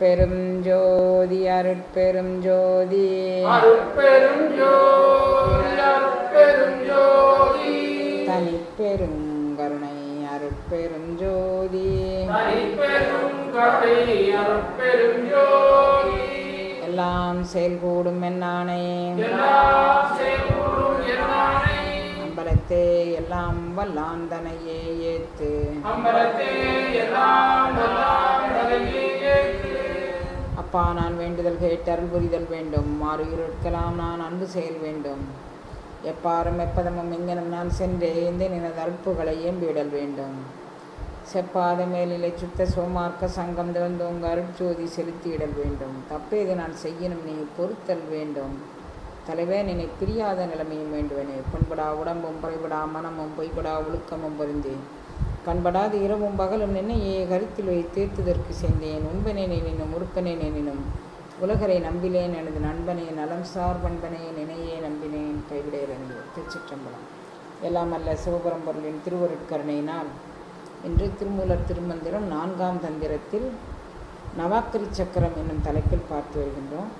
அருட்பெரும் ஜோதி அருட்பெரும் ஜோதி. அருட்பெரும் ஜோதி அருட்பெரும் ஜோதி. தனிப்பெரும் கருணை அருட்பெரும் ஜோதி. தனிப்பெரும் அருட்பெரும் ஜோதி. எல்லாம் செயல்கூடும் என்னானே எல்லாம் அம்பலத்தே வல்லாந்தனையே ஏத்து. அம்பலத்தே எல்லாம் ஏற்று அப்பா நான் வேண்டுதல் கேட்டருள் புரிதல் வேண்டும். மாறு இருக்கலாம் நான் அன்பு செயல் வேண்டும். எப்பாரும் எப்பதமும் எங்கனும் நான் சென்றே எந்த நினது அற்புகளை ஏம்பிவிடல் வேண்டும். செப்பாத மேலிலை சுத்த சோமார்க்க சங்கம் திறந்தோங்க அருட்சோதி செலுத்தியிடல் வேண்டும். தப்பேது நான் செய்யணும் நீ பொறுத்தல் வேண்டும். தலைவே நினை பிரியாத நிலைமையும் வேண்டுவனே. புண்படா உடம்பும் பறைபடா மனமும் பொய்படா ஒழுக்கமும் பொருந்தேன் கண்படாது இரவும் பகலும் நின்னையே கருத்தில் வைத்து தீர்த்துதற்கு சென்றேன் உண்பனே நினும் உறுப்பனே நினும் உலகரை நம்பிலேன் எனது நண்பனே நலம் சார் பண்பனே நினையே நம்பினேன். கைவிடையிறந்து திருச்சிற்றம்பலம். எல்லாம் அல்ல சிவபரம்பொருளின் திருவருட்கருணையினால். இன்று திருமூலர் திருமந்திரம் நான்காம் தந்திரத்தில் நவாக்கரி சக்கரம் என்னும் தலைப்பில் பார்த்து வருகின்றோம்.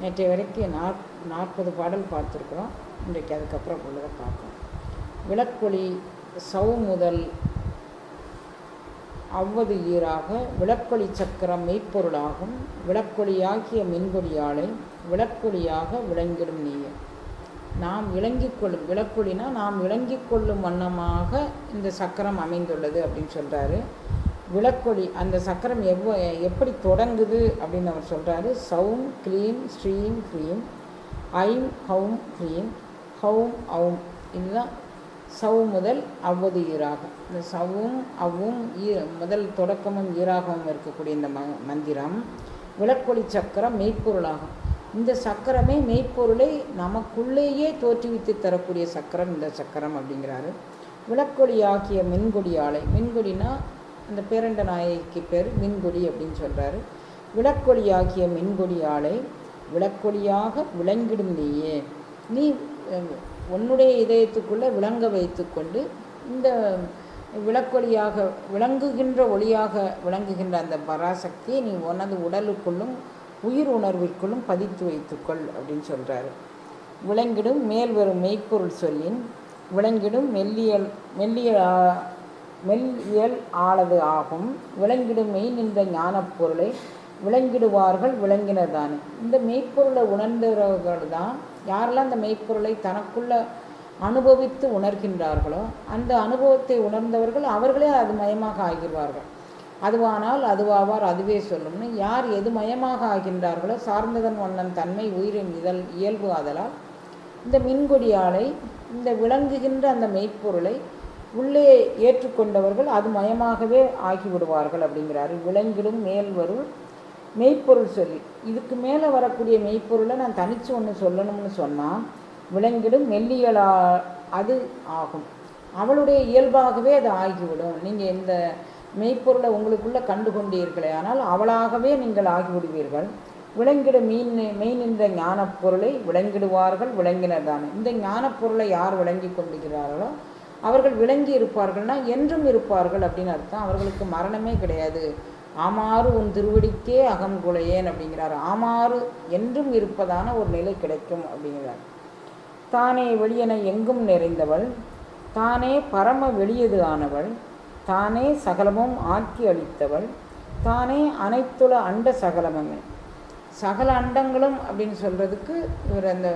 நேற்றைய வரைக்கும் நாற் நாற்பது பாடல் பார்த்துருக்குறோம். இன்றைக்கு அதுக்கப்புறம் உள்ளதை பார்ப்போம். விளக்கொலி சவு முதல் அவ்வது ஈராக விளக்கொளி சக்கரம் மெய்ப்பொருளாகும். விளக்கொளியாகிய மின்கொடியாளை விளக்கொளியாக விளங்கிடும் நீயே. நாம் விளங்கிக் கொள்ளும் விளக்கொலினா நாம் விளங்கிக் கொள்ளும் வண்ணமாக இந்த சக்கரம் அமைந்துள்ளது அப்படின்னு சொல்கிறாரு விளக்கொலி அந்த சக்கரம் எவ்வ எப்படி தொடங்குது அப்படின்னு அவர் சொல்கிறாரு சவும் க்ளீம் ஸ்ரீம் க்ரீம் ஐம் ஹவும் க்ரீம் ஹவும் அவும். இதுதான் சவு முதல் அவ்வது ஈராகம் இந்த சவும் அவ்வும் ஈ முதல் தொடக்கமும் ஈராகவும் இருக்கக்கூடிய இந்த ம மந்திரம் விளக்கொளி சக்கரம் மெய்ப்பொருளாகும். இந்த சக்கரமே மெய்ப்பொருளை நமக்குள்ளேயே தோற்றுவித்து தரக்கூடிய சக்கரம் இந்த சக்கரம் அப்படிங்கிறாரு. விளக்கொளியாகிய மின்கொடி ஆலை. மின்கொடினா அந்த பேரண்ட நாயகிக்கு பேர் மின்கொடி அப்படின்னு சொல்கிறாரு விளக்கொளியாகிய மின்கொடி ஆலை விளக்கொலியாக விளங்கிடும் நீயே. நீ உன்னுடைய இதயத்துக்குள்ளே விளங்க வைத்துக்கொண்டு இந்த விளக்கொலியாக விளங்குகின்ற ஒளியாக விளங்குகின்ற அந்த பராசக்தியை நீ உனது உடலுக்குள்ளும் உயிர் உணர்விற்குள்ளும் பதித்து வைத்துக்கொள் அப்படின்னு சொல்கிறாரு விளங்கிடும் மேல் வரும் மெய்ப்பொருள் சொல்லின் விளங்கிடும் மெல்லியல் மெல்லிய மெல்லியல் ஆளது ஆகும். விளங்கிடும் மெய் நின்ற ஞானப் பொருளை விளங்கிடுவார்கள் விளங்கினதானே இந்த மெய்ப்பொருளை உணர்ந்தவர்கள் தான் யாரெல்லாம் அந்த மெய்ப்பொருளை தனக்குள்ள அனுபவித்து உணர்கின்றார்களோ அந்த அனுபவத்தை உணர்ந்தவர்கள் அவர்களே அது மயமாக ஆகிடுவார்கள். அதுவானால் அதுவாவார் அதுவே சொல்லும்னு யார் எது மயமாக ஆகின்றார்களோ சார்ந்ததன் வண்ணன் தன்மை உயிரின் இதழ் இயல்பு ஆதலால் இந்த மின்கொடியாலை இந்த விளங்குகின்ற அந்த மெய்ப்பொருளை உள்ளே ஏற்றுக்கொண்டவர்கள் அது மயமாகவே ஆகிவிடுவார்கள் அப்படிங்கிறாரு. விளங்கிடும் மேல் வரும் மெய்ப்பொருள் சொல்லி. இதுக்கு மேலே வரக்கூடிய மெய்ப்பொருளை நான் தனித்து ஒன்று சொல்லணும்னு சொன்னால் விளங்கிடும் மெல்லியலா அது ஆகும். அவளுடைய இயல்பாகவே அது ஆகிவிடும். நீங்கள் இந்த மெய்ப்பொருளை உங்களுக்குள்ளே கண்டு கொண்டீர்களே ஆனால் அவளாகவே நீங்கள் ஆகிவிடுவீர்கள். விளங்கிட மீன் மெயின் இந்த ஞானப்பொருளை பொருளை விளங்கிடுவார்கள் விளங்கினதானே இந்த ஞானப்பொருளை யார் விளங்கி கொண்டுகிறார்களோ அவர்கள் விளங்கி இருப்பார்கள்னா என்றும் இருப்பார்கள் அப்படின்னு அர்த்தம். அவர்களுக்கு மரணமே கிடையாது. ஆமாறு உன் திருவடிக்கே அகம் குலையேன் அப்படிங்கிறார். ஆமாறு என்றும் இருப்பதான ஒரு நிலை கிடைக்கும் அப்படிங்கிறார். தானே வெளியென எங்கும் நிறைந்தவள் தானே பரம வெளியது ஆனவள் தானே சகலமும் ஆக்கி அளித்தவள் தானே அனைத்துல அண்ட சகலமுமே. சகல அண்டங்களும் அப்படின்னு சொல்கிறதுக்கு இவர் அந்த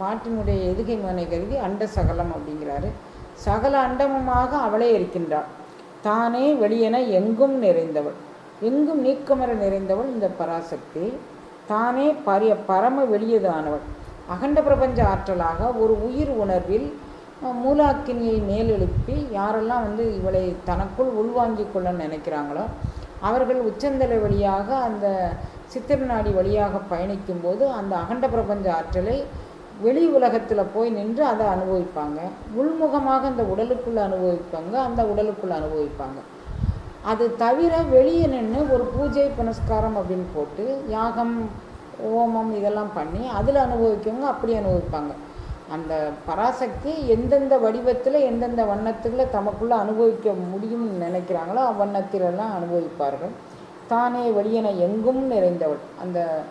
பாட்டினுடைய எதுகை மனை கருதி அண்ட சகலம் அப்படிங்கிறாரு. சகல அண்டமுமாக அவளே இருக்கின்றாள் தானே வெளியென எங்கும் நிறைந்தவள். எங்கும் நீக்கமர நிறைந்தவள் இந்த பராசக்தி. தானே பரிய பரம வெளியதானவள். அகண்ட பிரபஞ்ச ஆற்றலாக ஒரு உயிர் உணர்வில் மூலாக்கினியை மேலெழுப்பி யாரெல்லாம் வந்து இவளை தனக்குள் உள்வாங்கிக் கொள்ள நினைக்கிறாங்களோ அவர்கள் உச்சந்தலை வழியாக அந்த சித்திரநாடி வழியாக பயணிக்கும்போது அந்த அகண்ட பிரபஞ்ச ஆற்றலை வெளி உலகத்தில் போய் நின்று அதை அனுபவிப்பாங்க. உள்முகமாக அந்த உடலுக்குள்ளே அனுபவிப்பாங்க அந்த உடலுக்குள்ளே அனுபவிப்பாங்க. அது தவிர வெளியே நின்று ஒரு பூஜை புனஸ்காரம் அப்படின்னு போட்டு யாகம் ஓமம் இதெல்லாம் பண்ணி அதில் அனுபவிக்கவங்க அப்படி அனுபவிப்பாங்க. அந்த பராசக்தி எந்தெந்த வடிவத்தில் எந்தெந்த வண்ணத்தில் தமக்குள்ளே அனுபவிக்க முடியும்னு நினைக்கிறாங்களோ அவ்வண்ணத்திலெல்லாம் அனுபவிப்பார்கள். தானே வெளியன எங்கும் நிறைந்தவள். அந்த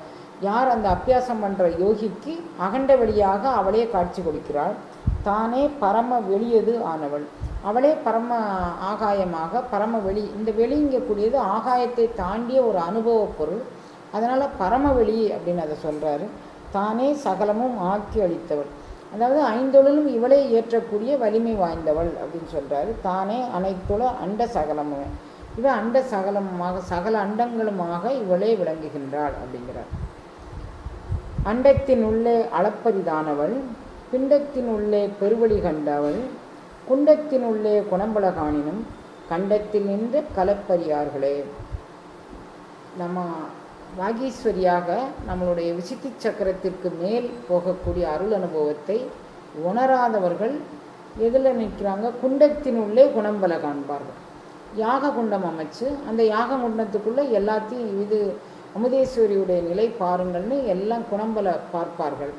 யார் அந்த அபியாசம் பண்ணுற யோகிக்கு அகண்ட வெளியாக அவளே காட்சி கொடுக்கிறாள். தானே பரம வெளியது ஆனவள். அவளே பரம ஆகாயமாக பரம வெளி. இந்த வெளிங்கக்கூடியது ஆகாயத்தை தாண்டிய ஒரு அனுபவ பொருள். அதனால் பரம வெளி அப்படின்னு அதை சொல்கிறாரு தானே சகலமும் ஆக்கி அளித்தவள். அதாவது ஐந்தொழிலும் இவளே ஏற்றக்கூடிய வலிமை வாய்ந்தவள் அப்படின்னு சொல்கிறாரு தானே அனைத்துல அண்ட சகலமும். இவள் அண்ட சகலமுமாக சகல அண்டங்களுமாக இவளே விளங்குகின்றாள் அப்படிங்கிறார். அண்டத்தின் உள்ளே அளப்பரிதானவள். பிண்டத்தின் உள்ளே பெருவழி கண்டவள். குண்டத்தின் உள்ளே குணம்பல காணினும் கண்டத்தில் நின்ற கலப்பரியார்களே நம்ம வாகீஸ்வரியாக நம்மளுடைய விசித்தி சக்கரத்திற்கு மேல் போகக்கூடிய அருள் அனுபவத்தை உணராதவர்கள் எதில் நிற்கிறாங்க? குண்டத்தினுள்ளே குணம்பல காண்பார்கள் யாக குண்டம் அமைச்சு அந்த யாக குண்டத்துக்குள்ளே எல்லாத்தையும் இது அமுதேஸ்வரியுடைய நிலை பாருங்கள்னு எல்லாம் குணம்பல பார்ப்பார்கள்.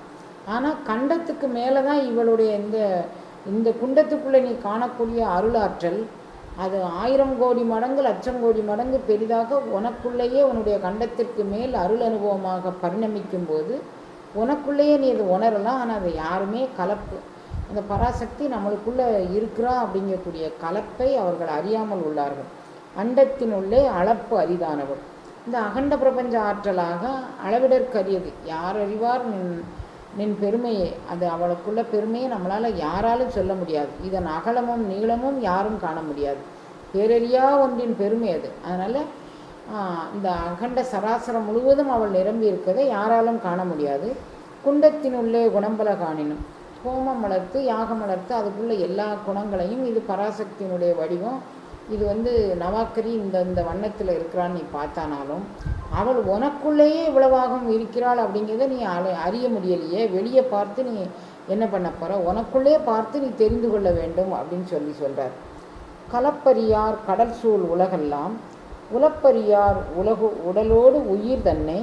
ஆனால் கண்டத்துக்கு மேலே தான் இவளுடைய இந்த இந்த குண்டத்துக்குள்ளே நீ காணக்கூடிய அருளாற்றல் அது ஆயிரம் கோடி மடங்கு லட்சம் கோடி மடங்கு பெரிதாக உனக்குள்ளேயே உன்னுடைய கண்டத்திற்கு மேல் அருள் அனுபவமாக பரிணமிக்கும் போது உனக்குள்ளேயே நீ அதை உணரலாம். ஆனால் அதை யாருமே கலப்பு. அந்த பராசக்தி நம்மளுக்குள்ளே இருக்கிறா அப்படிங்கக்கூடிய கலப்பை அவர்கள் அறியாமல் உள்ளார்கள். அண்டத்தினுள்ளே அளப்பு அரிதானவள் இந்த அகண்ட பிரபஞ்ச ஆற்றலாக அளவிடற்கரியது. யார் அறிவார் நின் பெருமையே. பெருமையை அது அவளுக்குள்ள பெருமையை நம்மளால் யாராலும் சொல்ல முடியாது. இதன் அகலமும் நீளமும் யாரும் காண முடியாது. பேரறியா ஒன்றின் பெருமை அது. அதனால் இந்த அகண்ட சராசரம் முழுவதும் அவள் நிரம்பி இருக்கதை யாராலும் காண முடியாது. குண்டத்தினுள்ளே குணம்பல காணினும். ஹோமம் வளர்த்து யாகம் வளர்த்து அதுக்குள்ள எல்லா குணங்களையும் இது பராசக்தியினுடைய வடிவம். இது வந்து நவாக்கரி இந்த இந்த வண்ணத்தில் இருக்கிறான்னு நீ பார்த்தானாலும் அவள் உனக்குள்ளேயே இவ்வளவாகவும் இருக்கிறாள் அப்படிங்கிறத நீ அல அறிய முடியலையே. வெளியே பார்த்து நீ என்ன பண்ண போகிற உனக்குள்ளே பார்த்து நீ தெரிந்து கொள்ள வேண்டும் அப்படின்னு சொல்லி சொல்கிறார் கலப்பரியார் கடல் சூழ் உலகெல்லாம் உலப்பரியார் உலகு உடலோடு உயிர் தன்னை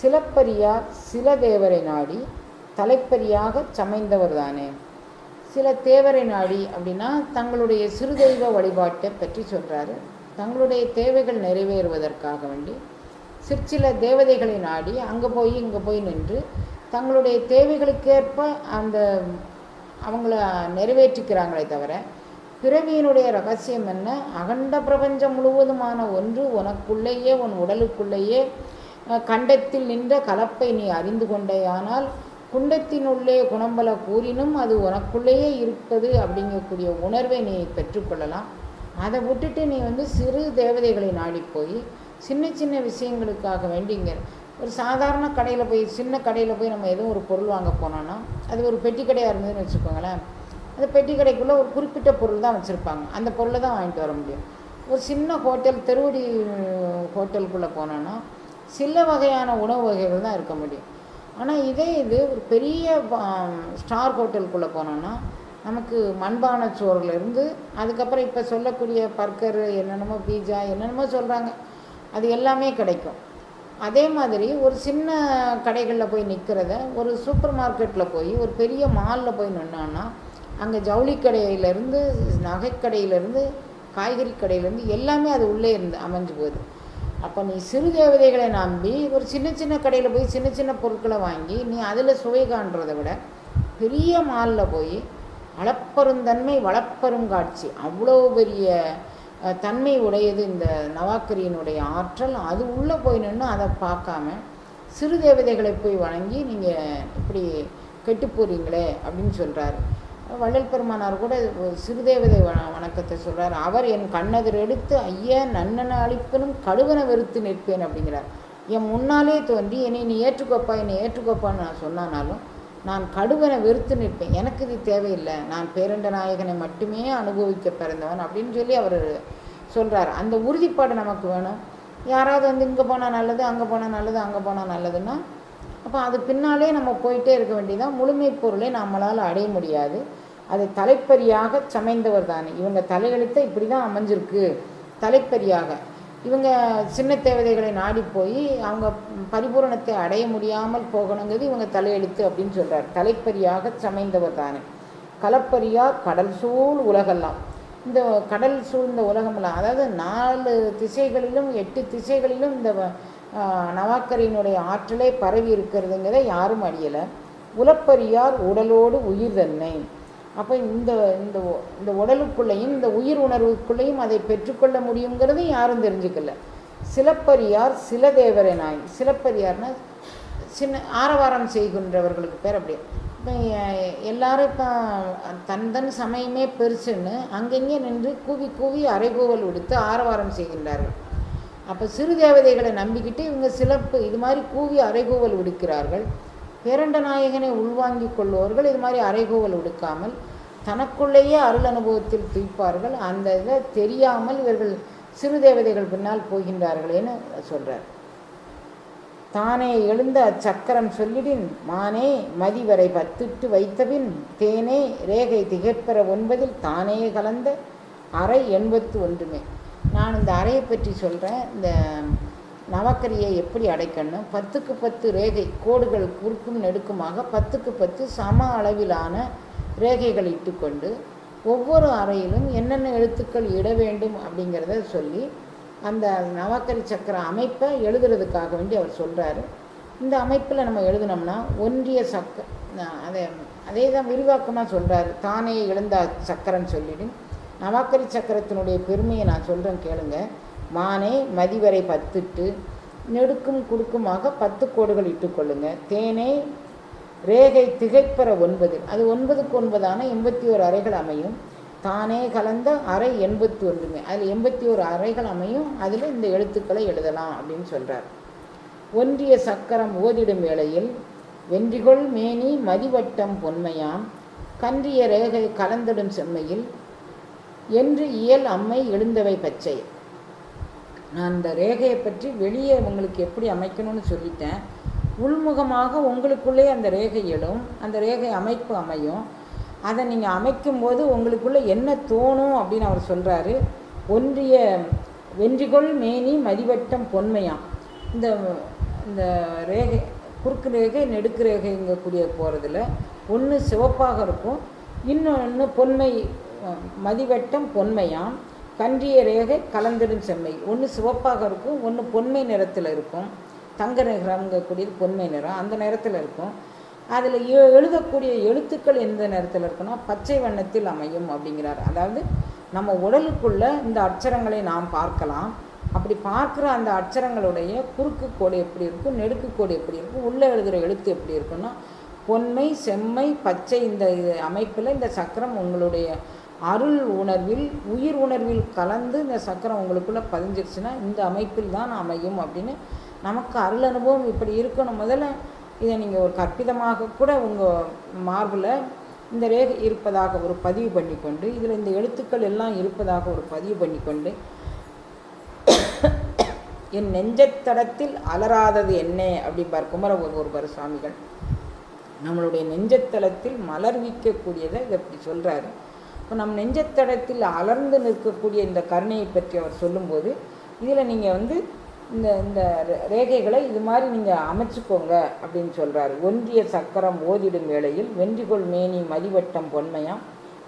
சிலப்பரியார் சில தேவரை நாடி தலைப்பரியாக சமைந்தவர் தானே சில தேவரை நாடி அப்படின்னா தங்களுடைய சிறுதெய்வ வழிபாட்டை பற்றி சொல்கிறாரு தங்களுடைய தேவைகள் நிறைவேறுவதற்காக வேண்டி சிற்சில தேவதைகளை நாடி அங்கே போய் இங்கே போய் நின்று தங்களுடைய தேவைகளுக்கேற்ப அந்த அவங்கள நிறைவேற்றிக்கிறாங்களே தவிர பிறவியினுடைய ரகசியம் என்ன? அகண்ட பிரபஞ்சம் முழுவதுமான ஒன்று உனக்குள்ளேயே உன் உடலுக்குள்ளேயே கண்டத்தில் நின்ற கலப்பை நீ அறிந்து கொண்டேயானால் குண்டத்தினுள்ளே குணம்பல கூறினும் அது உனக்குள்ளேயே இருப்பது அப்படிங்கக்கூடிய உணர்வை நீ பெற்றுக்கொள்ளலாம். அதை விட்டுட்டு நீ வந்து சிறு தேவதைகளை நாடி போய் சின்ன சின்ன விஷயங்களுக்காக வேண்டிங்க ஒரு சாதாரண கடையில் போய் சின்ன கடையில் போய் நம்ம எதுவும் ஒரு பொருள் வாங்க போனோன்னா அது ஒரு பெட்டி கடையாக இருந்ததுன்னு வச்சுக்கோங்களேன். அந்த பெட்டி கடைக்குள்ளே ஒரு குறிப்பிட்ட பொருள் தான் வச்சுருப்பாங்க. அந்த பொருளை தான் வாங்கிட்டு வர முடியும். ஒரு சின்ன ஹோட்டல் தெருவடி ஹோட்டலுக்குள்ளே போனோன்னா சில வகையான உணவு வகைகள் தான் இருக்க முடியும். ஆனால் இதே இது ஒரு பெரிய ஸ்டார் ஹோட்டலுக்குள்ளே போனோன்னா நமக்கு மண்பான சோறுலேருந்து அதுக்கப்புறம் இப்போ சொல்லக்கூடிய பர்கர் என்னென்னமோ பீஜா என்னென்னமோ சொல்கிறாங்க அது எல்லாமே கிடைக்கும். அதே மாதிரி ஒரு சின்ன கடைகளில் போய் நிற்கிறத ஒரு சூப்பர் மார்க்கெட்டில் போய் ஒரு பெரிய மாலில் போய் நின்னான்னா அங்கே ஜவுளி கடையிலேருந்து நகைக்கடையிலேருந்து காய்கறி கடையிலேருந்து எல்லாமே அது உள்ளே இருந்து அமைஞ்சு போகுது. அப்போ நீ சிறு தேவதைகளை நம்பி ஒரு சின்ன சின்ன கடையில் போய் சின்ன சின்ன பொருட்களை வாங்கி நீ அதில் சுவை காண்றதை விட பெரிய மாலில் போய் அளப்பெருந்தன்மை வளப்பெரும் காட்சி. அவ்வளோ பெரிய தன்மை உடையது இந்த நவாக்கரியினுடைய ஆற்றல். அது உள்ளே போய் நின்று அதை பார்க்காம சிறு தேவதைகளை போய் வணங்கி நீங்கள் இப்படி கெட்டு போகிறீங்களே அப்படின்னு சொல்கிறாரு வள்ளல் பெருமானார் கூட ஒரு சிறுதேவதை வணக்கத்தை சொல்கிறார் அவர் என் கண்ணதிர் எடுத்து ஐயா நன்னன அழிப்பனும் கடுவன வெறுத்து நிற்பேன் அப்படிங்கிறார். என் முன்னாலே தோன்றி என்னை நீ ஏற்றுக்கோப்பா என்னை ஏற்றுக்கோப்பான்னு நான் சொன்னானாலும் நான் கடுவனை வெறுத்து நிற்பேன். எனக்கு இது தேவையில்லை. நான் பேரண்ட நாயகனை மட்டுமே அனுபவிக்க பிறந்தவன் அப்படின்னு சொல்லி அவர் சொல்கிறார் அந்த உறுதிப்பாடு நமக்கு வேணும். யாராவது வந்து இங்கே போனால் நல்லது அங்கே போனால் நல்லது அங்கே போனால் நல்லதுன்னா அப்போ அது பின்னாலே நம்ம போயிட்டே இருக்க வேண்டியதான் முழுமை பொருளை நம்மளால் அடைய முடியாது. அது தலைப்பரியாக சமைந்தவர் தானே. இவங்க தலையெழுத்தை இப்படி தான் அமைஞ்சிருக்கு. தலைப்பரியாக. இவங்க சின்ன தேவதைகளை நாடி போய் அவங்க பரிபூரணத்தை அடைய முடியாமல் போகணுங்கிறது இவங்க தலையெழுத்து அப்படின்னு சொல்கிறார் தலைப்பரியாக சமைந்தவர் தானே. கலப்பரியா கடல் சூழ் உலகெல்லாம். இந்த கடல் சூழ்ந்த உலகமெல்லாம் அதாவது நாலு திசைகளிலும் எட்டு திசைகளிலும் இந்த வ- ஆற்றலே பரவி இருக்கிறதுங்கிறத யாரும் அடியலை உலப்பரியார் உடலோடு உயிர் தன்னை. அப்போ இந்த இந்த இந்த உடலுக்குள்ளேயும் இந்த உயிர் உணர்வுக்குள்ளேயும் அதை பெற்றுக்கொள்ள முடியுங்கிறது யாரும் தெரிஞ்சுக்கல. சிலப்பரியார் சில நாய். சிலப்பரியார்னா சின்ன ஆரவாரம் செய்கின்றவர்களுக்கு பேர் அப்படி இப்போ எல்லாரும் இப்போ தன் தன் சமயமே பெருசுன்னு அங்கங்கே நின்று கூவி கூவி அரைகூவல் விடுத்து ஆரவாரம் செய்கின்றார்கள். அப்போ சிறு தேவதைகளை நம்பிக்கிட்டு இவங்க சிலப்பு இது மாதிரி கூவி அரைகூவல் விடுக்கிறார்கள் பேரண்ட நாயகனை உள்வாங்கிக் கொள்வோர்கள் இது மாதிரி அறைகோவல் உடுக்காமல் தனக்குள்ளேயே அருள் அனுபவத்தில் துய்ப்பார்கள். அந்த இதை தெரியாமல் இவர்கள் சிறு தேவதைகள் பின்னால் போகின்றார்களேன்னு சொல்கிறார் தானே எழுந்த அச்சக்கரம் சொல்லிடின் மானே மதிவரை பத்துட்டு வைத்தபின் தேனே ரேகை திகழ்பெற ஒன்பதில் தானே கலந்த அறை எண்பத்து ஒன்றுமே. நான் இந்த அறையை பற்றி சொல்கிறேன் இந்த நவக்கரியை எப்படி அடைக்கணும்? பத்துக்கு பத்து ரேகை கோடுகள் குறுக்கும் நெடுக்குமாக பத்துக்கு பத்து சம அளவிலான ரேகைகள் இட்டுக்கொண்டு ஒவ்வொரு அறையிலும் என்னென்ன எழுத்துக்கள் இட வேண்டும் அப்படிங்கிறத சொல்லி அந்த நவக்கரி சக்கர அமைப்பை எழுதுறதுக்காக வேண்டி அவர் சொல்கிறாரு இந்த அமைப்பில் நம்ம எழுதினோம்னா ஒன்றிய சக்க அதே அதே தான் விரிவாக்கமாக சொல்கிறாரு தானே எழுந்த சக்கரன்னு சொல்லிடு. நவாக்கரி சக்கரத்தினுடைய பெருமையை நான் சொல்கிறேன் கேளுங்கள் மானே மதிவரை பத்துட்டு நெடுக்கும் குடுக்குமாக பத்து கோடுகள் இட்டுக்கொள்ளுங்க தேனே ரேகை திகைப்பெற ஒன்பது. அது ஒன்பதுக்கு ஒன்பதான எண்பத்தி ஓரு அறைகள் அமையும். தானே கலந்த அறை எண்பத்தி ஒன்றுங்க. அதில் எண்பத்தி ஓரு அறைகள் அமையும். அதில் இந்த எழுத்துக்களை எழுதலாம் அப்படின்னு சொல்கிறார் ஒன்றிய சக்கரம் ஓதிடும் வேளையில் வென்றிகொள் மேனி மதிவட்டம் பொன்மையாம். கன்றிய ரேகை கலந்திடும் செம்மையில். என்று இயல் அம்மை எழுந்தவை பச்சை. நான் இந்த ரேகையை பற்றி வெளியே உங்களுக்கு எப்படி அமைக்கணும்னு சொல்லிட்டேன். உள்முகமாக உங்களுக்குள்ளே அந்த ரேகை எழும் அந்த ரேகை அமைப்பு அமையும். அதை நீங்கள் அமைக்கும்போது உங்களுக்குள்ளே என்ன தோணும் அப்படின்னு அவர் சொல்கிறாரு ஒன்றிய வென்றிகொள் மேனி மதிவட்டம் பொன்மையாம். இந்த இந்த ரேகை குறுக்கு ரேகை நெடுக்கு ரேகைங்கக்கூடிய போகிறதுல ஒன்று சிவப்பாக இருக்கும். இன்னொன்று பொன்மை மதிவட்டம் பொன்மையாம். கன்றிய ரேகை கலந்திடும் செம்மை. ஒன்று சிவப்பாக இருக்கும் ஒன்று பொன்மை நிறத்தில் இருக்கும். தங்க நிறங்கக்கூடியது பொன்மை நிறம். அந்த நிறத்தில் இருக்கும். அதில் எழுதக்கூடிய எழுத்துக்கள் எந்த நிறத்தில் இருக்குன்னா பச்சை வண்ணத்தில் அமையும் அப்படிங்கிறார். அதாவது நம்ம உடலுக்குள்ள இந்த அட்சரங்களை நாம் பார்க்கலாம். அப்படி பார்க்குற அந்த அட்சரங்களுடைய குறுக்கு கோடு எப்படி இருக்கும் நெடுக்கு கோடு எப்படி இருக்கும் உள்ளே எழுதுகிற எழுத்து எப்படி இருக்குன்னா பொன்மை செம்மை பச்சை இந்த அமைப்பில் இந்த சக்கரம் உங்களுடைய அருள் உணர்வில் உயிர் உணர்வில் கலந்து இந்த சக்கரம் உங்களுக்குள்ளே பதிஞ்சிருச்சுன்னா இந்த அமைப்பில் தான் அமையும் அப்படின்னு நமக்கு அருள் அனுபவம் இப்படி இருக்கணும். முதல்ல இதை நீங்கள் ஒரு கற்பிதமாக கூட உங்கள் மார்பில் இந்த ரேகை இருப்பதாக ஒரு பதிவு பண்ணிக்கொண்டு இதில் இந்த எழுத்துக்கள் எல்லாம் இருப்பதாக ஒரு பதிவு பண்ணிக்கொண்டு என் நெஞ்சத்தடத்தில் அலராதது என்ன அப்படிம்பார் குமர ஒருவர் சுவாமிகள். நம்மளுடைய நெஞ்சத்தளத்தில் மலர்விக்கக்கூடியதை இதை இப்படி சொல்கிறாரு இப்போ நம் நெஞ்சத்தடத்தில் அலர்ந்து நிற்கக்கூடிய இந்த கருணையை பற்றி அவர் சொல்லும்போது இதில் நீங்கள் வந்து இந்த இந்த ரேகைகளை இது மாதிரி நீங்கள் அமைச்சுக்கோங்க அப்படின்னு சொல்கிறாரு ஒன்றிய சக்கரம் ஓதிடும் வேளையில் வென்றிகொள் மேனி மதிவட்டம் பொன்மையாம்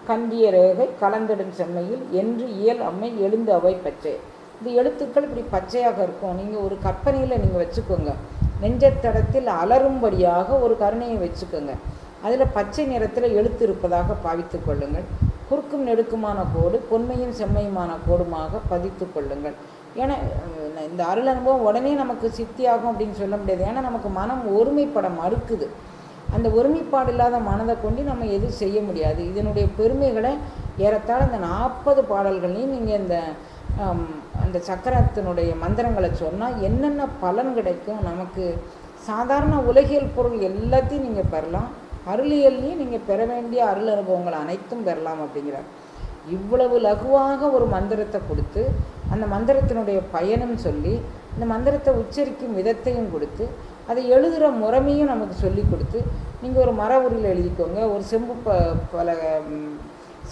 கந்திய ரேகை கலந்திடும் செம்மையில் என்று இயல் அம்மை எழுந்து அவை பச்சை. இந்த எழுத்துக்கள் இப்படி பச்சையாக இருக்கும். நீங்கள் ஒரு கற்பனையில் நீங்கள் வச்சுக்கோங்க. நெஞ்சத்தடத்தில் அலரும்படியாக ஒரு கருணையை வச்சுக்கோங்க. அதில் பச்சை நிறத்தில் எழுத்து இருப்பதாக பாவித்து கொள்ளுங்கள். குறுக்கும் நெடுக்குமான கோடு பொன்மையும் செம்மையுமான கோடுமாக பதித்து கொள்ளுங்கள். ஏன்னா இந்த அருள் அனுபவம் உடனே நமக்கு சித்தியாகும் அப்படின்னு சொல்ல முடியாது. ஏன்னா நமக்கு மனம் ஒருமைப்பட மறுக்குது. அந்த ஒருமைப்பாடு இல்லாத மனதை கொண்டு நம்ம எதுவும் செய்ய முடியாது. இதனுடைய பெருமைகளை ஏறத்தாழ இந்த நாற்பது பாடல்களையும் நீங்கள் இந்த அந்த சக்கரத்தினுடைய மந்திரங்களை சொன்னால் என்னென்ன பலன் கிடைக்கும்? நமக்கு சாதாரண உலகியல் பொருள் எல்லாத்தையும் நீங்கள் பெறலாம். அருளியல்லையும் நீங்கள் பெற வேண்டிய அருள் அனுபவங்கள் அனைத்தும் பெறலாம் அப்படிங்கிறார். இவ்வளவு லகுவாக ஒரு மந்திரத்தை கொடுத்து அந்த மந்திரத்தினுடைய பயனும் சொல்லி இந்த மந்திரத்தை உச்சரிக்கும் விதத்தையும் கொடுத்து அதை எழுதுகிற முறைமையும் நமக்கு சொல்லி கொடுத்து நீங்கள் ஒரு மர உருளில் எழுதிக்கோங்க ஒரு செம்பு ப பல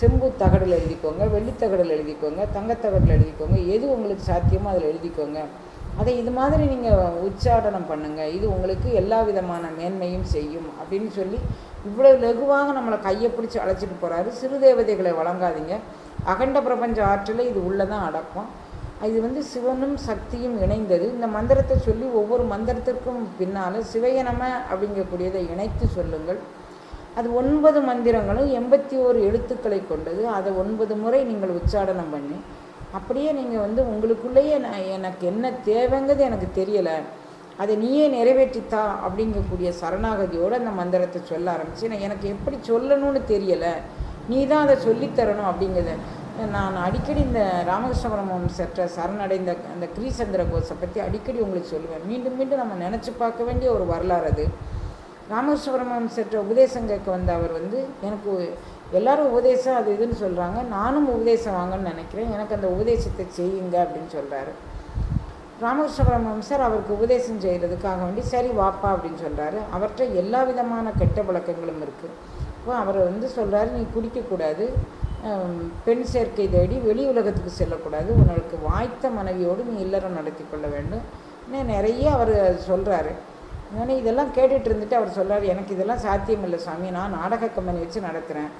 செம்பு தகடில் எழுதிக்கோங்க வெள்ளித்தகடில் எழுதிக்கோங்க தங்கத்தகடில் எழுதிக்கோங்க எது உங்களுக்கு சாத்தியமோ அதில் எழுதிக்கோங்க. அதை இது மாதிரி நீங்கள் உச்சாடனம் பண்ணுங்கள் இது உங்களுக்கு எல்லா விதமான மேன்மையும் செய்யும் அப்படின்னு சொல்லி இவ்வளோ லகுவாக நம்மளை கையை பிடிச்சி அழைச்சிட்டு போகிறாரு சிறு தேவதைகளை வழங்காதீங்க. அகண்ட பிரபஞ்ச ஆற்றலை இது உள்ளே தான் அடக்கும். இது வந்து சிவனும் சக்தியும் இணைந்தது. இந்த மந்திரத்தை சொல்லி ஒவ்வொரு மந்திரத்திற்கும் பின்னால் சிவயனம அப்படிங்கக்கூடியதை இணைத்து சொல்லுங்கள். அது ஒன்பது மந்திரங்களும் எண்பத்தி ஓரு எழுத்துக்களை கொண்டது. அதை ஒன்பது முறை நீங்கள் உச்சாடனம் பண்ணி அப்படியே நீங்கள் வந்து உங்களுக்குள்ளேயே நான் எனக்கு என்ன தேவைங்கிறது எனக்கு தெரியலை. அதை நீயே நிறைவேற்றித்தா அப்படிங்கக்கூடிய சரணாகதியோடு அந்த மந்திரத்தை சொல்ல ஆரம்பிச்சு நான் எனக்கு எப்படி சொல்லணும்னு தெரியலை. நீ தான் அதை சொல்லித்தரணும் அப்படிங்கிறத நான் அடிக்கடி இந்த ராமகிருஷ்ண செற்ற சற்ற சரணடைந்த அந்த கிரீசந்திர கோஷை பற்றி அடிக்கடி உங்களுக்கு சொல்லுவேன். மீண்டும் மீண்டும் நம்ம நினச்சி பார்க்க வேண்டிய ஒரு வரலாறு அது. ராமகிருஷ்ண செற்ற உபதேசம் கேட்க வந்த அவர் வந்து எனக்கு எல்லாரும் உபதேசம் அது இதுன்னு சொல்கிறாங்க நானும் உபதேசம் வாங்கன்னு நினைக்கிறேன். எனக்கு அந்த உபதேசத்தை செய்யுங்க அப்படின்னு சொல்கிறாரு ராமகிருஷ்ண பரமஹம்சர் அவருக்கு உபதேசம் செய்கிறதுக்காக வேண்டி சரி வாப்பா அப்படின்னு சொல்கிறாரு அவர்கிட்ட எல்லா விதமான கெட்ட பழக்கங்களும் இருக்குது இப்போ அவர் வந்து சொல்கிறாரு நீ குடிக்கக்கூடாது. பெண் சேர்க்கை தேடி வெளி உலகத்துக்கு செல்லக்கூடாது. உனக்கு வாய்த்த மனைவியோடு நீ இல்லறம் நடத்தி கொள்ள வேண்டும். இன்னும் நிறைய அவர் சொல்கிறாரு ஆனால் இதெல்லாம் கேட்டுட்டு இருந்துட்டு அவர் சொல்கிறார் எனக்கு இதெல்லாம் சாத்தியம் இல்லை சாமி. நான் நாடக கம்பெனி வச்சு நடத்துகிறேன்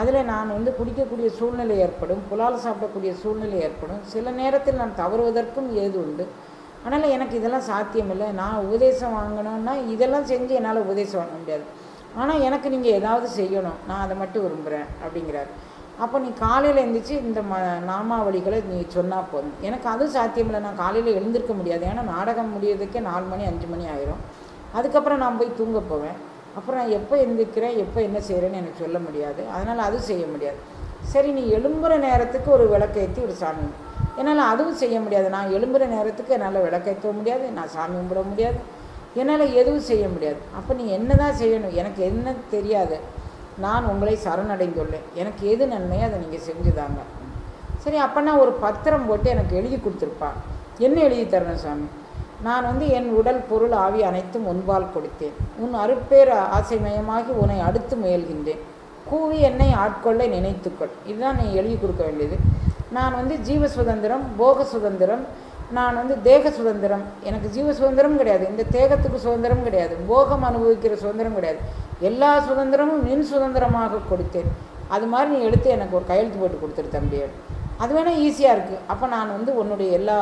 அதில் நான் வந்து குடிக்கக்கூடிய சூழ்நிலை ஏற்படும் புலால் சாப்பிடக்கூடிய சூழ்நிலை ஏற்படும். சில நேரத்தில் நான் தவறுவதற்கும் ஏது உண்டு. அதனால் எனக்கு இதெல்லாம் சாத்தியமில்லை நான் உபதேசம் வாங்கணும்னா இதெல்லாம் செஞ்சு என்னால் உபதேசம் வாங்க முடியாது. ஆனால் எனக்கு நீங்கள் ஏதாவது செய்யணும். நான் அதை மட்டும் விரும்புகிறேன் அப்படிங்கிறார். அப்போ நீ காலையில் எழுந்திரிச்சு இந்த ம நாமாவளிகளை நீ சொன்னால் போதும். எனக்கு அதுவும் சாத்தியமில்லை நான் காலையில் எழுந்திருக்க முடியாது. ஏன்னா நாடகம் முடியறதுக்கே நாலு மணி அஞ்சு மணி ஆயிரும். அதுக்கப்புறம் நான் போய் தூங்க போவேன். அப்புறம் நான் எப்போ எழுந்திருக்கிறேன் எப்போ என்ன செய்கிறேன்னு எனக்கு சொல்ல முடியாது. அதனால் அது செய்ய முடியாது. சரி நீ எழும்புற நேரத்துக்கு ஒரு விளக்கேற்றி ஒரு சாமி. என்னால் அதுவும் செய்ய முடியாது. நான் எழும்புற நேரத்துக்கு என்னால் விளக்கேற்ற முடியாது. நான் சாமி கும்பிட முடியாது. என்னால் எதுவும் செய்ய முடியாது. அப்போ நீ என்ன தான் செய்யணும்? எனக்கு என்ன தெரியாது. நான் உங்களை சரணடைந்துள்ளேன் எனக்கு எது நன்மையோ அதை நீங்கள் செஞ்சுதாங்க சரி அப்போனா ஒரு பத்திரம் போட்டு எனக்கு எழுதி கொடுத்துருப்பா. என்ன எழுதி தரணும் சாமி? நான் வந்து என் உடல் பொருள் ஆவி அனைத்தும் உன்பால் கொடுத்தேன். உன் அருப்பேர் ஆசைமயமாகி உன்னை அடுத்து முயல்கின்றேன். கூவி என்னை ஆட்கொள்ள நினைத்துக்கொள். இதுதான் நீ எழுதி கொடுக்க வேண்டியது. நான் வந்து ஜீவ சுதந்திரம் போக சுதந்திரம் நான் வந்து தேக சுதந்திரம். எனக்கு ஜீவ சுதந்திரம் கிடையாது. இந்த தேகத்துக்கு சுதந்திரம் கிடையாது. போகம் அனுபவிக்கிற சுதந்திரம் கிடையாது. எல்லா சுதந்திரமும் நின் சுதந்திரமாக கொடுத்தேன். அது மாதிரி நீ எடுத்து எனக்கு ஒரு கையெழுத்து போட்டு கொடுத்துரு தம்பி. அது வேணால் ஈஸியாக இருக்குது அப்போ நான் வந்து உன்னுடைய எல்லா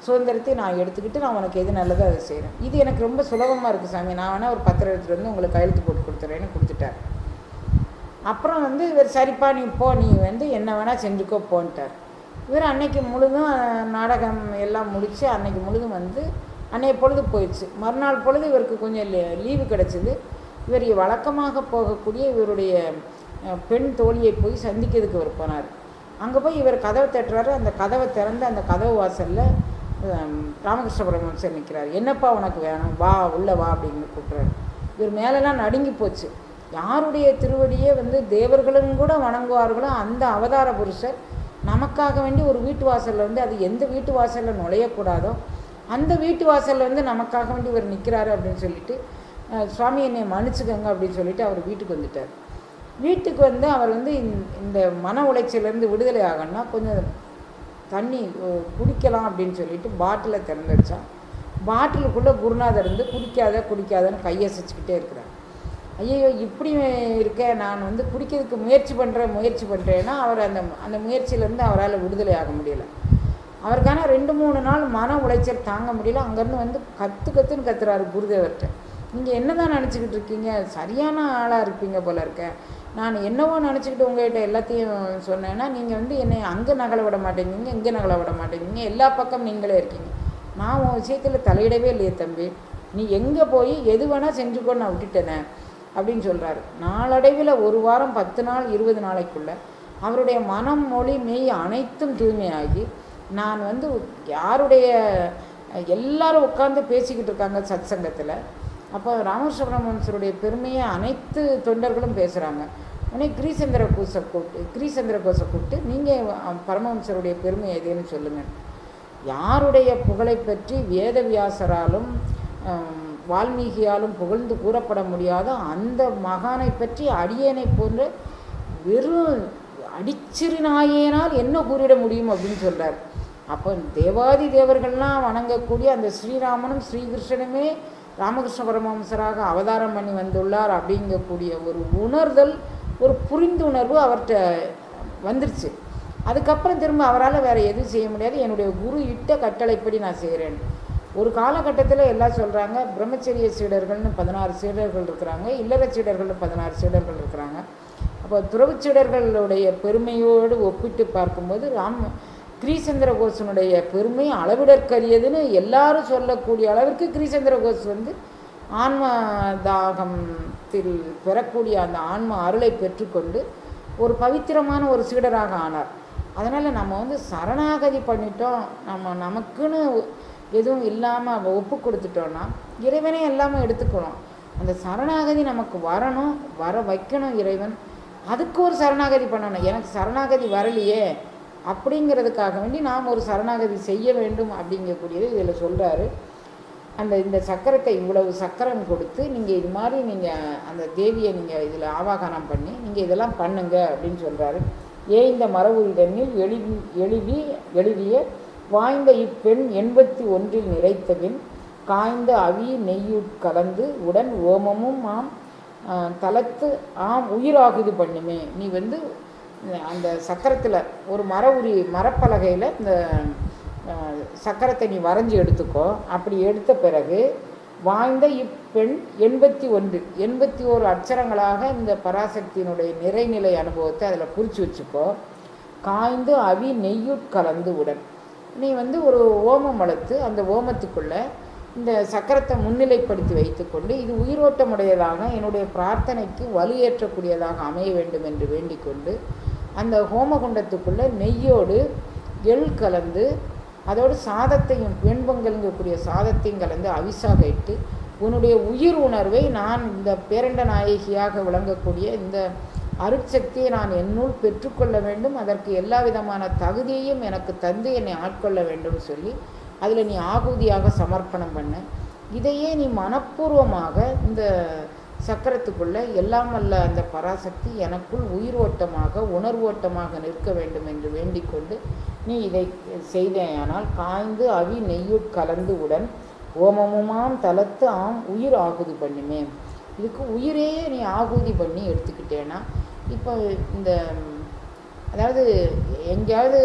சுதந்திரத்தை நான் எடுத்துக்கிட்டு நான் உனக்கு எது நல்லதோ அதை செய்கிறேன் இது எனக்கு ரொம்ப சுலபமாக இருக்குது சாமி. நான் வேணால் ஒரு பத்திரம் எடுத்துகிட்டு வந்து உங்களுக்கு கையெழுத்து போட்டு கொடுத்துறேன்னு கொடுத்துட்டார். அப்புறம் வந்து இவர் சரிப்பா நீ போ நீ வந்து என்ன வேணால் செஞ்சுக்கோ போன்ட்டார். இவர் அன்னைக்கு முழுதும் நாடகம் எல்லாம் முடித்து அன்னைக்கு முழுதும் வந்து அன்னைய பொழுது போயிடுச்சு. மறுநாள் பொழுது இவருக்கு கொஞ்சம் லீ- லீவு கிடச்சிது. இவர் வழக்கமாக போகக்கூடிய இவருடைய பெண் தோழியை போய் சந்திக்கிறதுக்கு இவர் போனார். அங்கே போய் இவர் கதவை தட்டுறாரு. அந்த கதவை திறந்து அந்த கதவு வாசலில் ராமகிருஷ்ண சார் நிற்கிறார் என்னப்பா உனக்கு வேணும்? வா உள்ளே வா அப்படின்னு கூப்பிட்றாரு. இவர் மேலெல்லாம் நடுங்கி போச்சு. யாருடைய திருவடியே வந்து தேவர்களும் கூட வணங்குவார்களோ அந்த அவதார புருஷர் நமக்காக வேண்டி ஒரு வீட்டு வாசலில் வந்து அது எந்த வீட்டு வாசலில் நுழையக்கூடாதோ அந்த வீட்டு வாசலில் வந்து நமக்காக வேண்டி இவர் நிற்கிறாரு அப்படின்னு சொல்லிட்டு சுவாமி என்னை மன்னிச்சுக்கோங்க அப்படின்னு சொல்லிட்டு அவர் வீட்டுக்கு வந்துட்டார். வீட்டுக்கு வந்து அவர் வந்து இந்த- இந்த மன உளைச்சலேருந்து விடுதலை ஆகணும்னா கொஞ்சம் தண்ணி குடிக்கலாம் அப்படின்னு சொல்லிட்டு பாட்டிலை திறந்து வச்சா பாட்டிலுக்குள்ளே குருநாதர் இருந்து குடிக்காத குடிக்காதன்னு கையசிச்சுக்கிட்டே இருக்கிறார். ஐயோ இப்படி இருக்க நான் வந்து குடிக்கிறதுக்கு முயற்சி பண்ணுறேன் முயற்சி பண்ணுறேன்னா அவர் அந்த அந்த முயற்சியிலேருந்து அவரால் விடுதலை ஆக முடியல. அவருக்கான ரெண்டு மூணு நாள் மன உளைச்சல் தாங்க முடியல. அங்கேருந்து வந்து கத்து கத்துன்னு கத்துறாரு குருதேவர்கிட்ட. நீங்கள் என்ன தான் நினச்சிக்கிட்டு இருக்கீங்க? சரியான ஆளாக இருப்பீங்க போல இருக்க. நான் என்னவோ நினச்சிக்கிட்டு உங்கள்கிட்ட எல்லாத்தையும் சொன்னேன்னா நீங்கள் வந்து என்னை அங்கே நகலை விட மாட்டேங்கிங்க இங்கே நகலை விட மாட்டேங்கிங்க எல்லா பக்கம் நீங்களே இருக்கீங்க. நான் உன் விஷயத்தில் தலையிடவே இல்லையே தம்பி. நீ எங்கே போய் எது வேணால் செஞ்சுக்கோ நான் விட்டுட்டேனே அப்படின்னு சொல்கிறாரு நாளடைவில் ஒரு வாரம் பத்து நாள் இருபது நாளைக்குள்ளே அவருடைய மனம் மொழி மெய் அனைத்தும் தூய்மையாகி நான் வந்து யாருடைய எல்லாரும் உட்காந்து பேசிக்கிட்டு இருக்காங்க சத் சங்கத்தில். அப்போ ராமசுப்ரமணியருடைய பெருமையை அனைத்து தொண்டர்களும் பேசுகிறாங்க உடனே கிரீசந்திர கோஷை கூப்பிட்டு கிரீசந்திர கோஷை கூப்பிட்டு நீங்கள் பரமஹம்சருடைய பெருமை எதுன்னு சொல்லுங்கள் யாருடைய புகழை பற்றி வேதவியாசராலும் வால்மீகியாலும் புகழ்ந்து கூறப்பட முடியாத அந்த மகானை பற்றி அடியேனை போன்ற வெறும் அடிச்சிறுநாயேனால் என்ன கூறிட முடியும் அப்படின்னு சொல்கிறார் அப்போ தேவாதி தேவர்கள்லாம் வணங்கக்கூடிய அந்த ஸ்ரீராமனும் ஸ்ரீகிருஷ்ணனுமே ராமகிருஷ்ண பரமஹம்சராக அவதாரம் பண்ணி வந்துள்ளார் அப்படிங்கக்கூடிய ஒரு உணர்தல் ஒரு புரிந்துணர்வு அவர்கிட்ட வந்துருச்சு. அதுக்கப்புறம் திரும்ப அவரால் வேறு எதுவும் செய்ய முடியாது. என்னுடைய குரு இட்ட கட்டளைப்படி நான் செய்கிறேன் ஒரு காலகட்டத்தில் எல்லாம் சொல்கிறாங்க பிரம்மச்சரிய சீடர்கள்னு பதினாறு சீடர்கள் இருக்கிறாங்க இல்லற சீடர்கள்னு பதினாறு சீடர்கள் இருக்கிறாங்க. அப்போ துறவு சீடர்களுடைய பெருமையோடு ஒப்பிட்டு பார்க்கும்போது ராம் கிரீசந்திர கோஷனுடைய பெருமை அளவிடற்கரியதுன்னு எல்லாரும் சொல்லக்கூடிய அளவிற்கு கிரீசந்திர கோஷ் வந்து ஆன்ம தில் பெறக்கூடிய அந்த ஆன்ம அருளை பெற்றுக்கொண்டு ஒரு பவித்திரமான ஒரு சீடராக ஆனார். அதனால் நம்ம வந்து சரணாகதி பண்ணிட்டோம். நம்ம நமக்குன்னு எதுவும் இல்லாமல் ஒப்பு கொடுத்துட்டோன்னா இறைவனே எல்லாமே எடுத்துக்கணும். அந்த சரணாகதி நமக்கு வரணும் வர வைக்கணும் இறைவன். அதுக்கு ஒரு சரணாகதி பண்ணணும். எனக்கு சரணாகதி வரலையே அப்படிங்கிறதுக்காக வேண்டி நாம் ஒரு சரணாகதி செய்ய வேண்டும் அப்படிங்கக்கூடியது இதில் சொல்கிறாரு அந்த இந்த சக்கரத்தை இவ்வளவு சக்கரம் கொடுத்து நீங்கள் இது மாதிரி நீங்கள் அந்த தேவியை நீங்கள் இதில் ஆவாகனம் பண்ணி நீங்கள் இதெல்லாம் பண்ணுங்க அப்படின்னு சொல்கிறாரு ஏ இந்த மரபுரிதனில் எழுதி எழுதி எழுதிய வாய்ந்த இப்பெண் எண்பத்தி ஒன்றில் நிறைத்தபின் காய்ந்த அவி நெய்யுட் கலந்து உடன் ஓமமும் ஆம் தளத்து ஆம் உயிராகுது பண்ணுமே. நீ வந்து அந்த சக்கரத்தில் ஒரு மர உரி மரப்பலகையில் இந்த சக்கரத்தை நீ வரைஞ்சி எடுத்துக்கோ. அப்படி எடுத்த பிறகு வாய்ந்த இப்பெண் எண்பத்தி ஒன்று எண்பத்தி ஓரு அட்சரங்களாக இந்த பராசக்தியினுடைய நிறைநிலை அனுபவத்தை அதில் குறித்து வச்சுக்கோ. காய்ந்து அவி நெய்யுட் கலந்து உடன். நீ வந்து ஒரு ஓமம் வளர்த்து அந்த ஓமத்துக்குள்ளே இந்த சக்கரத்தை முன்னிலைப்படுத்தி வைத்துக்கொண்டு இது உயிரோட்டமுடையதாக என்னுடைய பிரார்த்தனைக்கு வலுயேற்றக்கூடியதாக அமைய வேண்டும் என்று வேண்டிக் கொண்டு அந்த ஹோமகுண்டத்துக்குள்ளே நெய்யோடு எள் கலந்து அதோடு சாதத்தையும் வெண்பொங்கலுங்கக்கூடிய சாதத்தையும் கலந்து அவிசாக இட்டு உன்னுடைய உயிர் உணர்வை நான் இந்த பேரண்ட நாயகியாக விளங்கக்கூடிய இந்த அருட்சக்தியை நான் என்னுள் பெற்றுக்கொள்ள வேண்டும். அதற்கு எல்லா விதமான தகுதியையும் எனக்கு தந்து என்னை ஆட்கொள்ள வேண்டும் சொல்லி அதில் நீ ஆகுதியாக சமர்ப்பணம் பண்ண. இதையே நீ மனப்பூர்வமாக இந்த சக்கரத்துக்குள்ள எல்லாம் அல்ல அந்த பராசக்தி எனக்குள் உயிரோட்டமாக உணர்வோட்டமாக நிற்க வேண்டும் என்று வேண்டிக்கொண்டு நீ இதை செய்தேயானால் காய்ந்து அவி நெய்யுட் கலந்து உடன் ஓமமுமாம் தளத்து ஆம் உயிர் ஆகுதி பண்ணுமே. இதுக்கு உயிரே நீ ஆகுதி பண்ணி எடுத்துக்கிட்டேன்னா இப்போ இந்த அதாவது எங்கேயாவது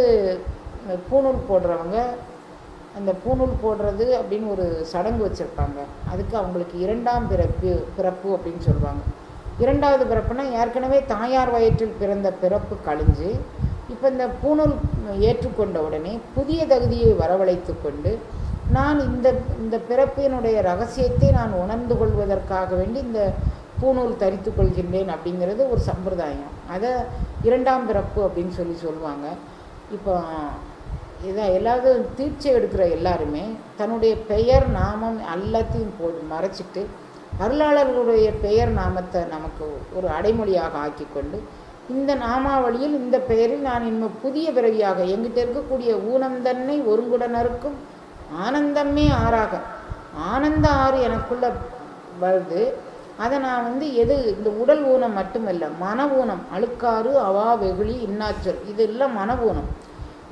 பூணூல் போடுறவங்க அந்த பூணூல் போடுறது அப்படின்னு ஒரு சடங்கு வச்சுருப்பாங்க. அதுக்கு அவங்களுக்கு இரண்டாம் பிறப்பு பிறப்பு அப்படின்னு சொல்லுவாங்க. இரண்டாவது பிறப்புனா ஏற்கனவே தாயார் வயிற்றில் பிறந்த பிறப்பு கழிஞ்சு இப்போ இந்த பூணூல் ஏற்றுக்கொண்ட உடனே புதிய தகுதியை வரவழைத்து கொண்டு நான் இந்த இந்த பிறப்பினுடைய ரகசியத்தை நான் உணர்ந்து கொள்வதற்காக வேண்டி இந்த பூணூல் தரித்து கொள்கின்றேன் அப்படிங்கிறது ஒரு சம்பிரதாயம். அதை இரண்டாம் பிறப்பு அப்படின்னு சொல்லி சொல்லுவாங்க. இப்போ இதை எல்லாவது தீட்சை எடுக்கிற எல்லாருமே தன்னுடைய பெயர் நாமம் எல்லாத்தையும் போ மறைச்சிட்டு அருளாளர்களுடைய பெயர் நாமத்தை நமக்கு ஒரு அடைமொழியாக ஆக்கிக்கொண்டு இந்த நாமாவளியில் இந்த பெயரில் நான் இன்னும் புதிய பிறவியாக எங்கிட்ட இருக்கக்கூடிய ஊனம் தன்னை ஒருங்குடனருக்கும் ஆனந்தமே ஆறாக. ஆனந்த ஆறு எனக்குள்ள வருது அதை நான் வந்து எது இந்த உடல் ஊனம் மட்டுமல்ல மன ஊனம் அழுக்காறு அவா வெகுளி இன்னாச்சொல் இதெல்லாம் மன ஊனம்.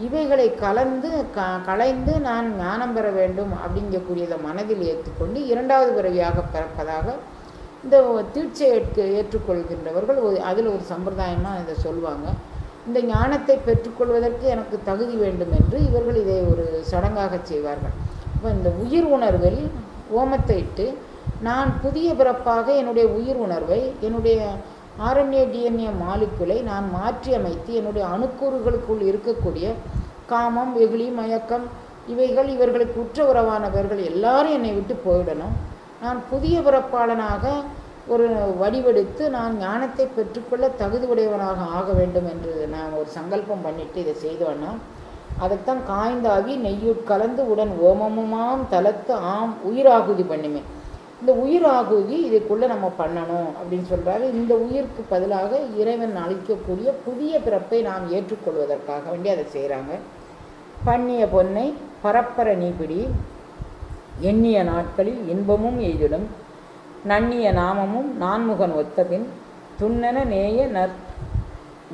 இவைகளை கலந்து க கலைந்து நான் ஞானம் பெற வேண்டும் அப்படிங்கக்கூடியதை மனதில் ஏற்றுக்கொண்டு இரண்டாவது பிறவியாக பிறப்பதாக இந்த தீட்சை ஏற்க ஏற்றுக்கொள்கின்றவர்கள் ஒரு அதில் ஒரு சம்பிரதாயமாக இதை சொல்லுவாங்க இந்த ஞானத்தை பெற்றுக்கொள்வதற்கு எனக்கு தகுதி வேண்டும் என்று இவர்கள் இதை ஒரு சடங்காக செய்வார்கள். இப்போ இந்த உயிர் உணர்வில் ஓமத்தை இட்டு நான் புதிய பிறப்பாக என்னுடைய உயிர் உணர்வை என்னுடைய ஆர்என்ஏ டிஎன்ஏ மாலிக்குலை நான் மாற்றி அமைத்து என்னுடைய அணுக்கூறுகளுக்குள் இருக்கக்கூடிய காமம் வெகுளி மயக்கம் இவைகள் இவர்களுக்கு உற்ற உறவானவர்கள் எல்லாரும் என்னை விட்டு போயிடணும். நான் புதிய பிறப்பாளனாக ஒரு வடிவெடுத்து நான் ஞானத்தை பெற்றுக்கொள்ள தகுதி உடையவனாக ஆக வேண்டும் என்று நான் ஒரு சங்கல்பம் பண்ணிட்டு இதை செய்தோன்னா அதைத்தான் காய்ந்தாவி நெய்யுட் கலந்து உடன் ஓமமுமாம் தளத்து ஆம் உயிராகுதி பண்ணுமே. இந்த உயிர் ஆகுதி இதுக்குள்ளே நம்ம பண்ணணும் அப்படின்னு சொல்கிறாரு இந்த உயிருக்கு பதிலாக இறைவன் அளிக்கக்கூடிய புதிய பிறப்பை நாம் ஏற்றுக்கொள்வதற்காக வேண்டி அதை செய்கிறாங்க பண்ணிய பொன்னை பரப்பர நீபிடி எண்ணிய நாட்களில் இன்பமும் எய்திடும். நன்னிய நாமமும் நான்முகன் ஒத்தபின் துண்ணன நேய நற்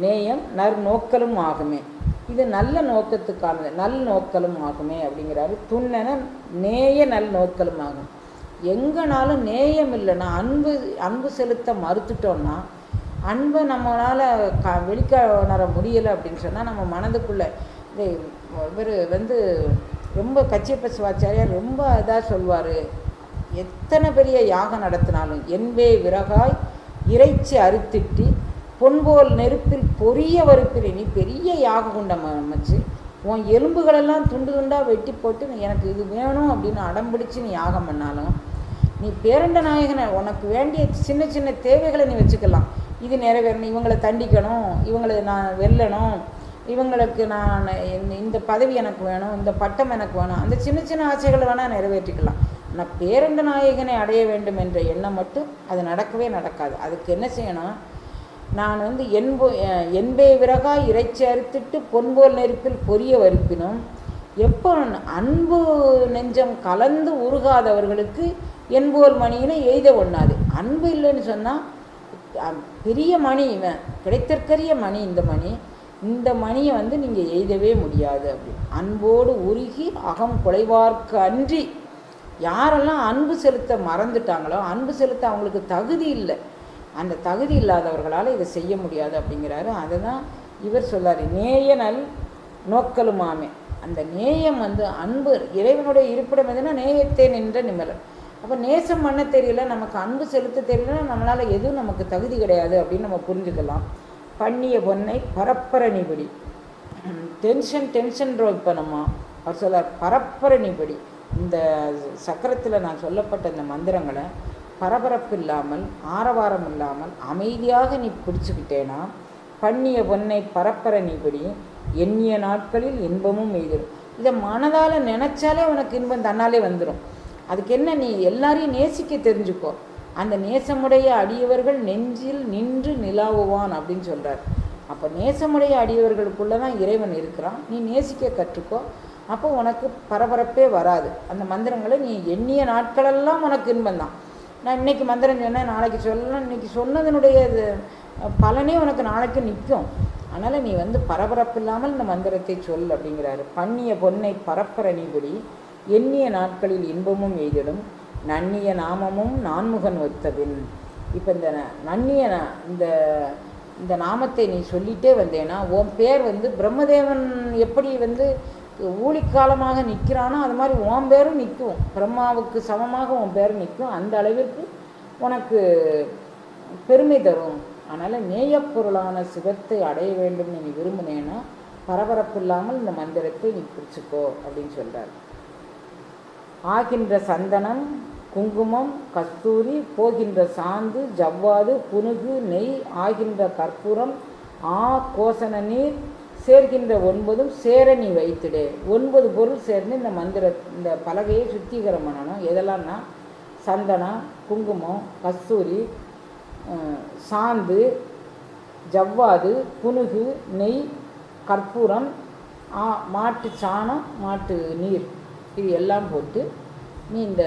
நேயம் நர் நோக்கலும் ஆகுமே. இது நல்ல நோக்கத்துக்கானது நல் நோக்கலும் ஆகுமே அப்படிங்கிறாரு. துண்ணன நேய நல் நோக்கலும் ஆகும். எங்கனாலும் நேயம் இல்லைன்னா அன்பு அன்பு செலுத்த மறுத்துட்டோம்னா அன்பை நம்மளால் க வெளிக்க உணர முடியலை அப்படின்னு சொன்னால் நம்ம மனதுக்குள்ளே இவர் வந்து ரொம்ப கச்சியப்ப சிவாச்சாரியார் ரொம்ப இதாக சொல்வார். எத்தனை பெரிய யாகம் நடத்தினாலும் என்பே விறகாய் இறைச்சி அறுத்திட்டு பொன்போல் நெருப்பில் பொரிய வறுப்பில் இனி பெரிய யாக குண்டம் அமைச்சு உன் எலும்புகளெல்லாம் துண்டு துண்டாக வெட்டி போட்டு எனக்கு இது வேணும் அப்படின்னு அடம்பிடிச்சு நீ யாகம் பண்ணாலும் நீ பேரண்ட நாயகனை உனக்கு வேண்டிய சின்ன சின்ன தேவைகளை நீ வச்சுக்கலாம். இது நிறைவேறணும் இவங்களை தண்டிக்கணும் இவங்களை நான் வெல்லணும் இவங்களுக்கு நான் இந்த- இந்த பதவி எனக்கு வேணும் இந்த பட்டம் எனக்கு வேணும் அந்த சின்ன சின்ன ஆசைகளை வேணால் நிறைவேற்றிக்கலாம். ஆனால் பேரண்ட நாயகனை அடைய வேண்டும் என்ற எண்ணம் மட்டும் அது நடக்கவே நடக்காது. அதுக்கு என்ன செய்யணும்? நான் வந்து என்போ என்பே விறகாய் இறைச்சி அறுத்துட்டு பொன்போல் நெருப்பில் பொரிய வறுப்பினும் எப்போ அன்பு நெஞ்சம் கலந்து உருகாதவர்களுக்கு என்போல் மணியினை எய்த ஒண்ணாது. அன்பு இல்லைன்னு சொன்னால் பெரிய மணி இவன் கிடைத்தற்கரிய மணி இந்த மணி. இந்த மணியை வந்து நீங்கள் எய்தவே முடியாது அப்படி அன்போடு உருகி அகம் குலைவார்க்கு அன்றி. யாரெல்லாம் அன்பு செலுத்த மறந்துட்டாங்களோ அன்பு செலுத்த அவங்களுக்கு தகுதி இல்லை. அந்த தகுதி இல்லாதவர்களால் இதை செய்ய முடியாது அப்படிங்கிறாரு. அதுதான் இவர் சொல்லார் நேயனல் நோக்கலுமாமே. அந்த நேயம் வந்து அன்பு இறைவனுடைய இருப்பிடம் எதுனா நேயத்தே நின்ற நிமலன் அப்போ நேசம் பண்ண தெரியல நமக்கு அன்பு செலுத்த தெரியல நம்மளால் எதுவும் நமக்கு தகுதி கிடையாது அப்படின்னு நம்ம புரிஞ்சுக்கலாம். பண்ணிய பொன்னை பரப்பரணிபடி டென்ஷன் டென்ஷன் இப்போ நம்ம அவர் சொல்லார் பரப்பரணிபடி இந்த சக்கரத்தில் நான் சொல்லப்பட்ட இந்த மந்திரங்களை பரபரப்பு இல்லாமல் ஆரவாரம் இல்லாமல் அமைதியாக நீ பிடிச்சுக்கிட்டேனா? பண்ணிய பொன்னை பரப்பரணிபடி எண்ணிய நாட்களில் இன்பமும் எய்திடும் இதை மனதால் நினச்சாலே உனக்கு இன்பம் தன்னாலே வந்துடும் அதுக்கு என்ன நீ எல்லாரையும் நேசிக்க தெரிஞ்சுக்கோ. அந்த நேசமுடைய அடியவர்கள் நெஞ்சில் நின்று நிலாவுவான் அப்படின்னு சொல்கிறார் அப்போ நேசமுடைய அடியவர்களுக்குள்ளே தான் இறைவன் இருக்கிறான். நீ நேசிக்க கற்றுக்கோ. அப்போ உனக்கு பரபரப்பே வராது. அந்த மந்திரங்களை நீ எண்ணிய நாட்களெல்லாம் உனக்கு இன்பம் தான் நான் இன்னைக்கு மந்திரம் சொன்னேன் நாளைக்கு சொல்லலாம் இன்றைக்கி சொன்னதனுடைய இது, பலனே உனக்கு நாளைக்கு நிற்கும். அதனால் நீ வந்து பரபரப்பு இல்லாமல் இந்த மந்திரத்தை சொல் அப்படிங்கிறாரு. பண்ணிய பொன்னை பரப்பர நீபடி எண்ணிய நாட்களில் இன்பமும் எய்திடும் நன்னிய நாமமும் நான்முகன் ஒத்தபின். இப்போ இந்த ந- நன்னிய இந்த இந்த நாமத்தை நீ சொல்லிட்டே வந்தேன்னா உன் பேர் வந்து பிரம்மதேவன் எப்படி வந்து ஊழிக்காலமாக நிற்கிறானோ அது மாதிரி உன் பேரும் நிற்கும். பிரம்மாவுக்கு சமமாக உன் பேர் நிற்கும். அந்த அளவிற்கு உனக்கு பெருமை தரும். அதனால் நேயப்பொருளான சிவத்தை அடைய வேண்டும் நீ விரும்பினேன்னா பரபரப்பு இல்லாமல் இந்த மந்திரத்தை நீ பிடிச்சிக்கோ அப்படின்னு சொல்கிறார் ஆகின்ற சந்தனம் குங்குமம் கஸ்தூரி போகின்ற சாந்து ஜவ்வாது புனுகு நெய் ஆகின்ற கற்பூரம் ஆ கோசன நீர் சேர்க்கின்ற ஒன்பதும் சேர நீ வைத்துடு. ஒன்பது பொருள் சேர்ந்து இந்த மந்திர இந்த பலகையை சுத்திகரம் பண்ணணும். எதெல்லாம்னா சந்தனம் குங்குமம் கஸ்தூரி சாந்து ஜவ்வாது புனுகு நெய் கற்பூரம் ஆ மாட்டு சாணம் மாட்டு நீர். இது எல்லாம் போட்டு நீ இந்த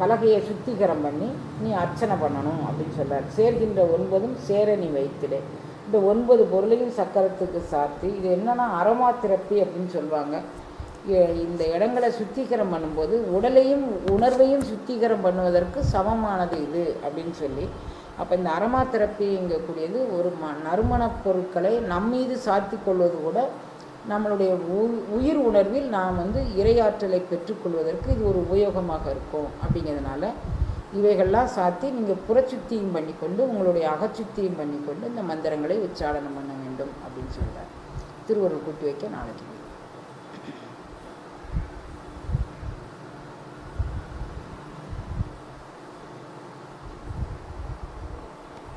பலகையை சுத்திகரம் பண்ணி நீ அர்ச்சனை பண்ணணும் அப்படின்னு சொல்கிறார் சேர்கின்ற ஒன்பதும் சேர நீ வைத்திடு. இந்த ஒன்பது பொருளையும் சக்கரத்துக்கு சாத்தி இது என்னென்னா அரோமா தெரப்பி அப்படின்னு சொல்லுவாங்க இந்த இடங்களை சுத்திகரம் பண்ணும்போது உடலையும் உணர்வையும் சுத்திகரம் பண்ணுவதற்கு சமமானது இது அப்படின்னு சொல்லி அப்போ இந்த அரமா தெரப்பிங்கக்கூடியது ஒரு ம நறுமணப் பொருட்களை நம்மீது சாத்தி கொள்வது கூட நம்மளுடைய உ- உயிர் உணர்வில் நாம் வந்து இரையாற்றலை பெற்றுக்கொள்வதற்கு இது ஒரு உபயோகமாக இருக்கும் அப்படிங்கிறதுனால இவைகள்லாம் சாத்தி நீங்கள் புறச்சுத்தியும் பண்ணிக்கொண்டு உங்களுடைய அகச்சுத்தியும் பண்ணிக்கொண்டு இந்த மந்திரங்களை உச்சாரணம் பண்ண வேண்டும் அப்படின்னு சொல்கிறார் திருவருள் கூட்டி வைக்க நாளைக்கு